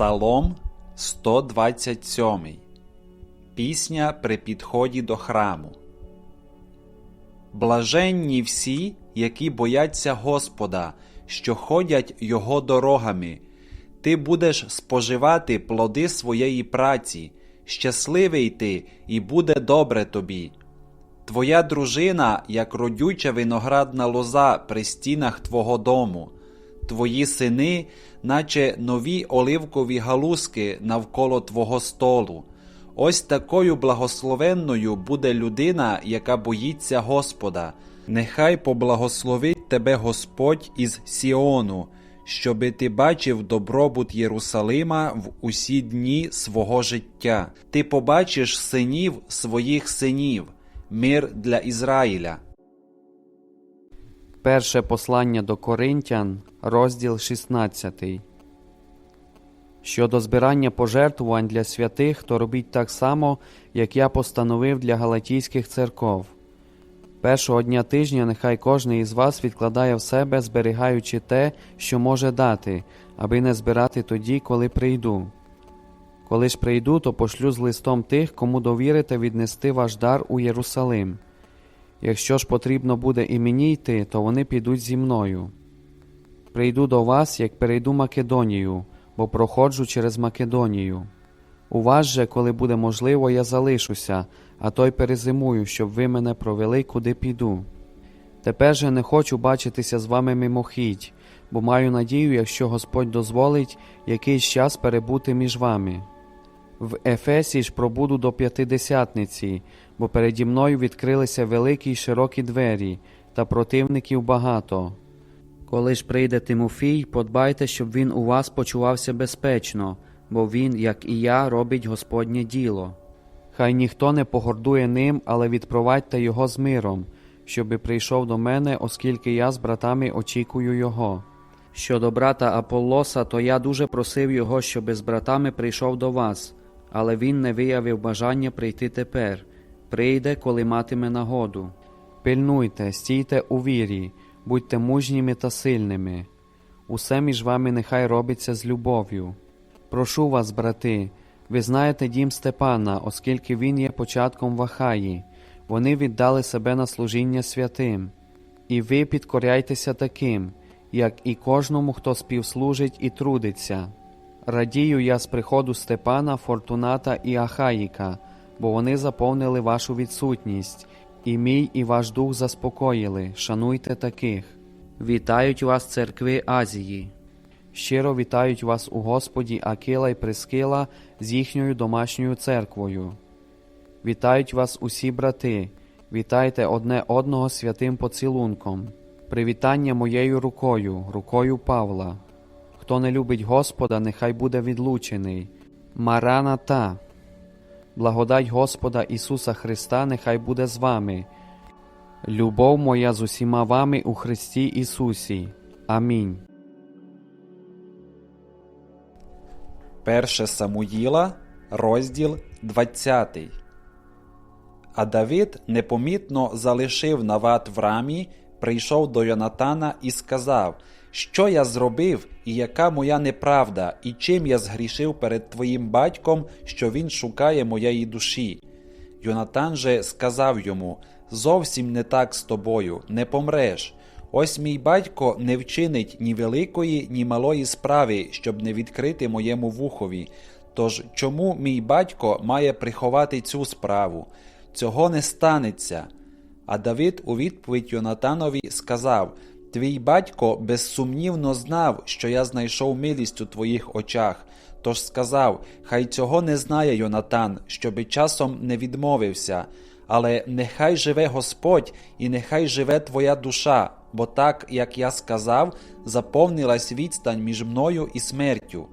Псалом 127. Пісня при підході до храму. Блаженні всі, які бояться Господа, що ходять Його дорогами. Ти будеш споживати плоди своєї праці, щасливий ти, і буде добре тобі. Твоя дружина, як родюча виноградна лоза при стінах твого дому, твої сини, наче нові оливкові галузки навколо твого столу. Ось такою благословенною буде людина, яка боїться Господа. Нехай поблагословить тебе Господь із Сіону, щоби ти бачив добробут Єрусалима в усі дні свого життя. Ти побачиш синів своїх синів, мир для Ізраїля. Перше послання до Коринтян, розділ 16. Щодо збирання пожертвувань для святих, то робіть так само, як я постановив для галатійських церков. Першого дня тижня нехай кожен із вас відкладає в себе, зберігаючи те, що може дати, аби не збирати тоді, коли прийду. Коли ж прийду, то пошлю з листом тих, кому довірите віднести ваш дар у Єрусалим. Якщо ж потрібно буде і мені йти, то вони підуть зі мною. Прийду до вас, як перейду Македонію, бо проходжу через Македонію. У вас же, коли буде можливо, я залишуся, а то й перезимую, щоб ви мене провели, куди піду. Тепер же не хочу бачитися з вами мимохідь, бо маю надію, якщо Господь дозволить, якийсь час перебути між вами. В Ефесі ж пробуду до п'ятидесятниці, бо переді мною відкрилися великі й широкі двері, та противників багато. Коли ж прийде Тимофій, подбайте, щоб він у вас почувався безпечно, бо він, як і я, робить Господнє діло. Хай ніхто не погордує ним, але відпровадьте його з миром, щоби прийшов до мене, оскільки я з братами очікую його. Щодо брата Аполлоса, то я дуже просив його, щоби з братами прийшов до вас, але він не виявив бажання прийти тепер. Прийде, коли матиме нагоду. Пильнуйте, стійте у вірі, будьте мужніми та сильними. Усе між вами нехай робиться з любов'ю. Прошу вас, брати, ви знаєте дім Степана, оскільки він є початком Вахаї. Вони віддали себе на служіння святим. І ви підкоряйтеся таким, як і кожному, хто співслужить і трудиться. Радію я з приходу Степана, Фортуната і Ахаїка, бо вони заповнили вашу відсутність, і мій, і ваш дух заспокоїли. Шануйте таких. Вітають вас церкви Азії. Щиро вітають вас у Господі Акила й Прискила з їхньою домашньою церквою. Вітають вас усі брати, вітайте одне одного святим поцілунком. Привітання моєю рукою, рукою Павла. Хто не любить Господа, нехай буде відлучений. Мараната. Благодать Господа Ісуса Христа нехай буде з вами. Любов моя з усіма вами у Христі Ісусі. Амінь. Перше Самуїла, розділ 20. А Давид непомітно залишив нават в рамі, прийшов до Йонатана і сказав, Що я зробив, і яка моя неправда, і чим я згрішив перед твоїм батьком, що він шукає моєї душі. Йонатан же сказав йому Зовсім не так з тобою, не помреш. Ось мій батько не вчинить ні великої, ні малої справи, щоб не відкрити моєму вухові. Тож чому мій батько має приховати цю справу? Цього не станеться. А Давид у відповідь Йонатанові сказав Твій батько безсумнівно знав, що я знайшов милість у твоїх очах. Тож сказав, хай цього не знає Йонатан, щоби часом не відмовився. Але нехай живе Господь, і нехай живе твоя душа, бо так, як я сказав, заповнилась відстань між мною і смертю.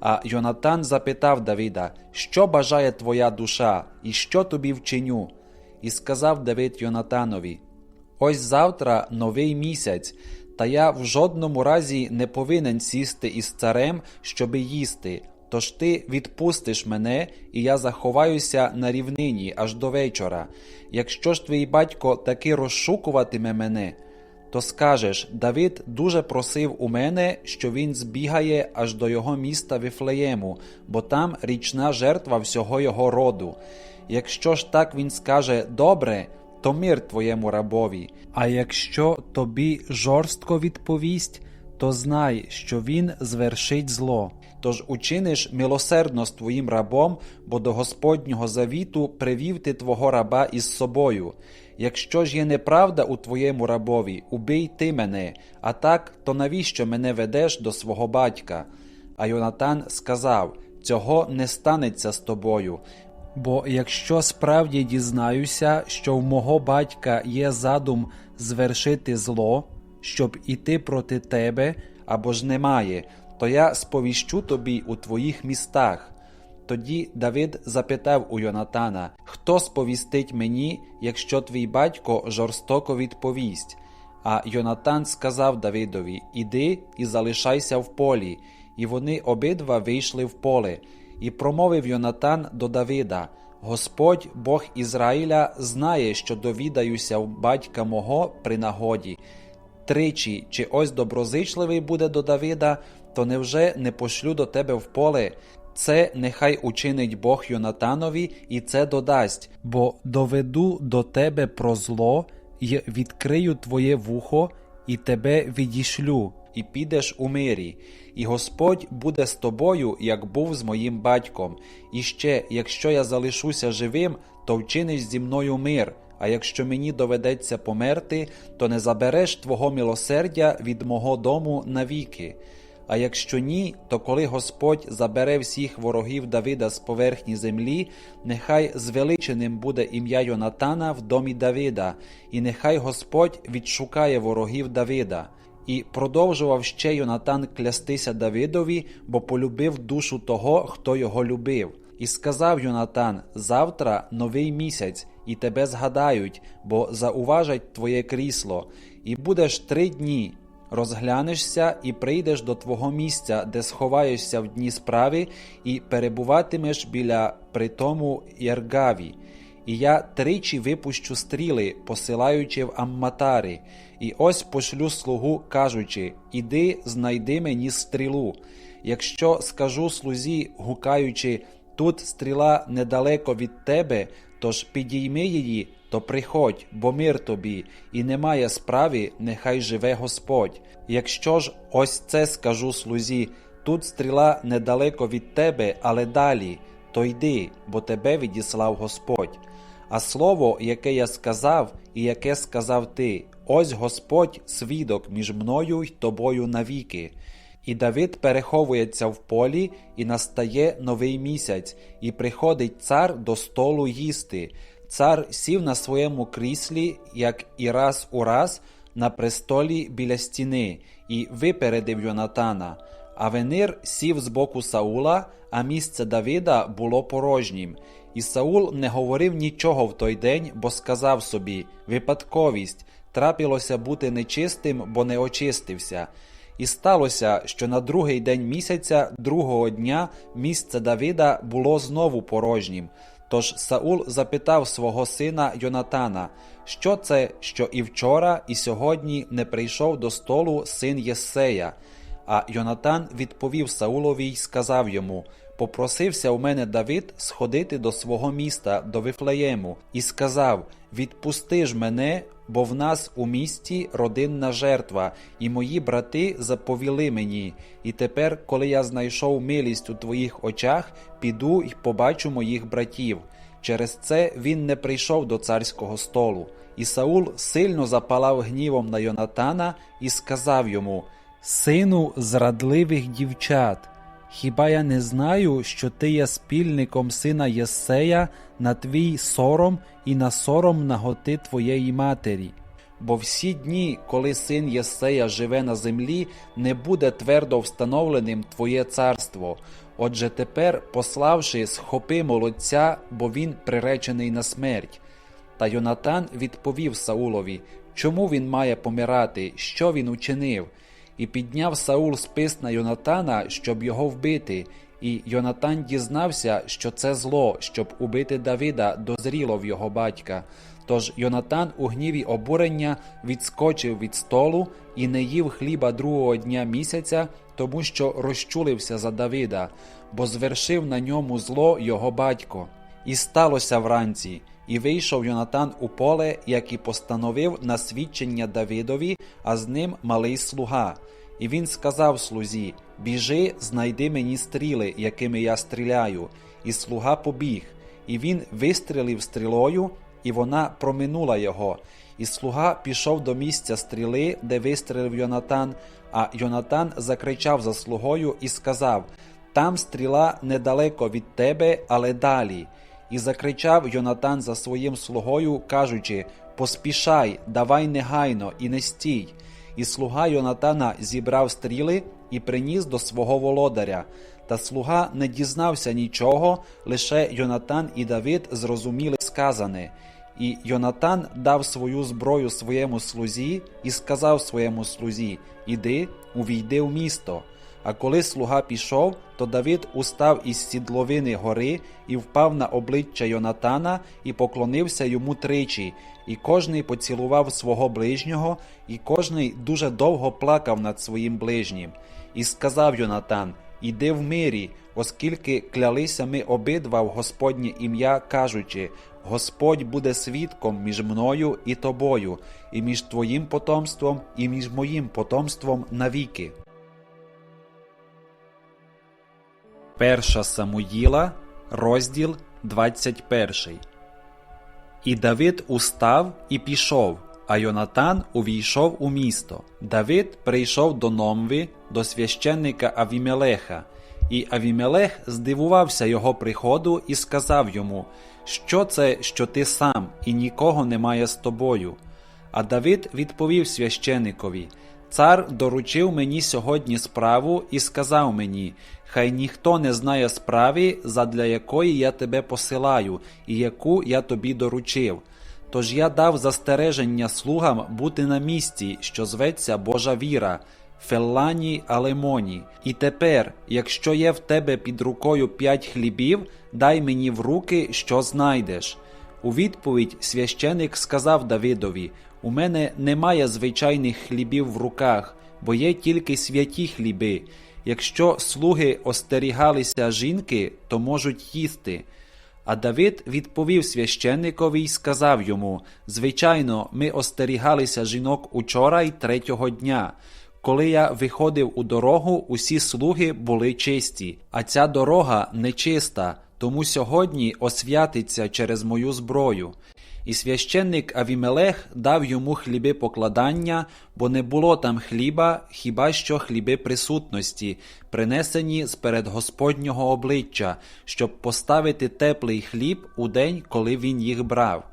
А Йонатан запитав Давида, що бажає твоя душа, і що тобі вчиню? І сказав Давид Йонатанові: Ось завтра новий місяць, та я в жодному разі не повинен сісти із царем, щоби їсти. Тож ти відпустиш мене, і я заховаюся на рівнині аж до вечора. Якщо ж твій батько таки розшукуватиме мене, то скажеш: Давид дуже просив у мене, що він збігає аж до його міста Віфлеєму, бо там річна жертва всього його роду. Якщо ж так він скаже добре, то мир твоєму рабові. А якщо тобі жорстко відповість, то знай, що він звершить зло. Тож учиниш милосердно з твоїм рабом, бо до Господнього завіту привів ти твого раба із собою. Якщо ж є неправда у твоєму рабові, убий ти мене, а так, то навіщо мене ведеш до свого батька? А Йонатан сказав: Цього не станеться з тобою. Бо якщо справді дізнаюся, що в мого батька є задум звершити зло, щоб іти проти тебе, або ж немає, то я сповіщу тобі у твоїх містах. Тоді Давид запитав у Йонатана, хто сповістить мені, якщо твій батько жорстоко відповість. А Йонатан сказав Давидові: Іди і залишайся в полі. І вони обидва вийшли в поле. І промовив Йонатан до Давида: Господь, Бог Ізраїля, знає, що довідаюся в батька мого при нагоді. Тричі, чи ось доброзичливий буде до Давида, то невже не пошлю до тебе в поле? Це нехай учинить Бог Йонатанові, і це додасть, бо доведу до тебе про зло, й відкрию твоє вухо, і тебе відішлю, і підеш у мирі. І Господь буде з тобою, як був з моїм батьком. І ще, якщо я залишуся живим, то вчиниш зі мною мир. А якщо мені доведеться померти, то не забереш твого милосердя від мого дому навіки. А якщо ні, то коли Господь забере всіх ворогів Давида з поверхні землі, нехай звеличеним буде ім'я Йонатана в домі Давида, і нехай Господь відшукає ворогів Давида. І продовжував ще Йонатан клястися Давидові, бо полюбив душу того, хто його любив. І сказав Йонатан: Завтра новий місяць, і тебе згадають, бо зауважать твоє крісло, і будеш три дні. Розглянешся і прийдеш до твого місця, де сховаєшся в дні справи, і перебуватимеш біля притому Єргаві. І я тричі випущу стріли, посилаючи в Амматари, і ось пошлю слугу, кажучи: Іди, знайди мені стрілу. Якщо скажу слузі, гукаючи, тут стріла недалеко від тебе, тож підійми її, то приходь, бо мир тобі, і немає справи, нехай живе Господь. Якщо ж ось це скажу слузі, тут стріла недалеко від тебе, але далі, то йди, бо тебе відіслав Господь. А слово, яке я сказав, і яке сказав ти, ось Господь свідок між мною й тобою навіки. І Давид переховується в полі, і настає новий місяць, і приходить цар до столу їсти. Цар сів на своєму кріслі, як і раз у раз, на престолі біля стіни, і випередив Йонатана. А Венир сів з боку Саула, а місце Давида було порожнім. І Саул не говорив нічого в той день, бо сказав собі випадковість, трапилося бути нечистим, бо не очистився. І сталося, що на другий день місяця, другого дня, місце Давида було знову порожнім. Тож Саул запитав свого сина Йонатана, що це, що і вчора, і сьогодні не прийшов до столу син Єссея. А Йонатан відповів Саулові й сказав йому: Попросився у мене Давид сходити до свого міста, до Вифлеєму, і сказав: Відпусти ж мене, бо в нас у місті родинна жертва, і мої брати заповіли мені. І тепер, коли я знайшов милість у твоїх очах, піду й побачу моїх братів. Через це він не прийшов до царського столу. І Саул сильно запалав гнівом на Йонатана і сказав йому: Сину зрадливих дівчат. Хіба я не знаю, що ти є спільником сина Єсея на твій сором і на сором наготи твоєї матері? Бо всі дні, коли син Єсея живе на землі, не буде твердо встановленим твоє царство. Отже тепер, пославши, схопи молодця, бо він приречений на смерть. Та Йонатан відповів Саулові, чому він має помирати, що він учинив? І підняв Саул спис на Йонатана, щоб його вбити, і Йонатан дізнався, що це зло, щоб убити Давида, дозріло в його батька. Тож Йонатан у гніві обурення відскочив від столу і не їв хліба другого дня місяця, тому що розчулився за Давида, бо звершив на ньому зло його батько. І сталося вранці, і вийшов Йонатан у поле, як і постановив на свідчення Давидові, а з ним малий слуга. І він сказав слузі: Біжи, знайди мені стріли, якими я стріляю. І слуга побіг, і він вистрілив стрілою, і вона проминула його. І слуга пішов до місця стріли, де вистрілив Йонатан, а Йонатан закричав за слугою і сказав: Там стріла недалеко від тебе, але далі. І закричав Йонатан за своїм слугою, кажучи: Поспішай, давай негайно і не стій. І слуга Йонатана зібрав стріли і приніс до свого володаря. Та слуга не дізнався нічого, лише Йонатан і Давид зрозуміли сказане. І Йонатан дав свою зброю своєму слузі і сказав своєму слузі: Іди, увійди в місто. А коли слуга пішов, то Давид устав із сідловини гори і впав на обличчя Йонатана і поклонився йому тричі, і кожний поцілував свого ближнього, і кожний дуже довго плакав над своїм ближнім. І сказав Йонатан: Іди в мирі, оскільки клялися ми обидва в Господнє ім'я, кажучи: Господь буде свідком між мною і тобою, і між твоїм потомством, і між моїм потомством навіки. Перша Самуїла, розділ 21. І Давид устав і пішов, а Йонатан увійшов у місто. Давид прийшов до Номви, до священника Авімелеха, і Авімелех здивувався його приходу і сказав йому: Що це, що ти сам, і нікого немає з тобою? А Давид відповів священикові: Цар доручив мені сьогодні справу і сказав мені: Хай ніхто не знає справи, задля якої я тебе посилаю, і яку я тобі доручив. Тож я дав застереження слугам бути на місці, що зветься Божа віра, Феллані Алемоні. І тепер, якщо є в тебе під рукою п'ять хлібів, дай мені в руки, що знайдеш. У відповідь священик сказав Давидові: У мене немає звичайних хлібів в руках, бо є тільки святі хліби. Якщо слуги остерігалися жінки, то можуть їсти. А Давид відповів священникові й сказав йому: Звичайно, ми остерігалися жінок учора й третього дня. Коли я виходив у дорогу, усі слуги були чисті, а ця дорога нечиста, тому сьогодні освятиться через мою зброю. І священник Авімелех дав йому хліби покладання, бо не було там хліба, хіба що хліби присутності, принесені сперед Господнього обличчя, щоб поставити теплий хліб у день, коли він їх брав.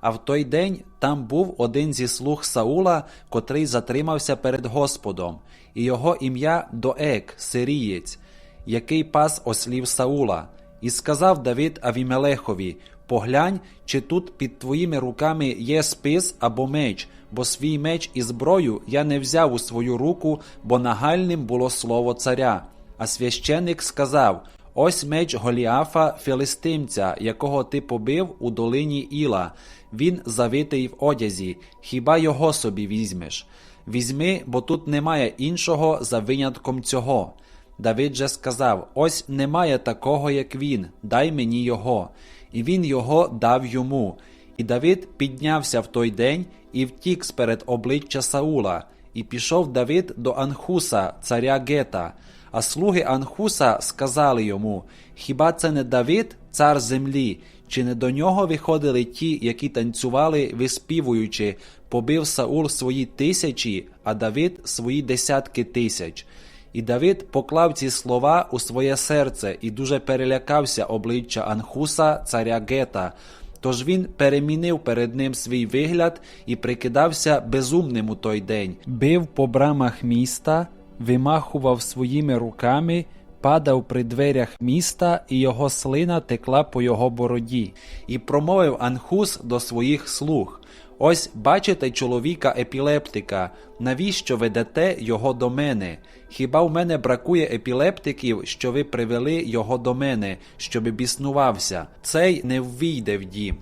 А в той день там був один зі слуг Саула, котрий затримався перед Господом, і його ім'я Доек, сирієць, який пас ослів Саула. І сказав Давид Авімелехові: Поглянь, чи тут під твоїми руками є спис або меч, бо свій меч і зброю я не взяв у свою руку, бо нагальним було слово царя. А священик сказав: Ось меч Голіафа, філистимця, якого ти побив у долині Іла. Він завитий в одязі, хіба його собі візьмеш? Візьми, бо тут немає іншого за винятком цього. Давид же сказав: Ось немає такого, як він, дай мені його. І він його дав йому. І Давид піднявся в той день і втік сперед обличчя Саула, і пішов Давид до Анхуса, царя Гета. А слуги Анхуса сказали йому: Хіба це не Давид, цар землі? Чи не до нього виходили ті, які танцювали, виспівуючи, побив Саул свої тисячі, а Давид свої десятки тисяч? І Давид поклав ці слова у своє серце і дуже перелякався обличчя Анхуса, царя Гета. Тож він перемінив перед ним свій вигляд і прикидався безумним у той день, бив по брамах міста, вимахував своїми руками, падав при дверях міста, і його слина текла по його бороді. І промовив Анхус до своїх слуг. Ось бачите чоловіка епілептика, навіщо ведете його до мене? Хіба в мене бракує епілептиків, що ви привели його до мене, щоб біснувався? Цей не ввійде в дім.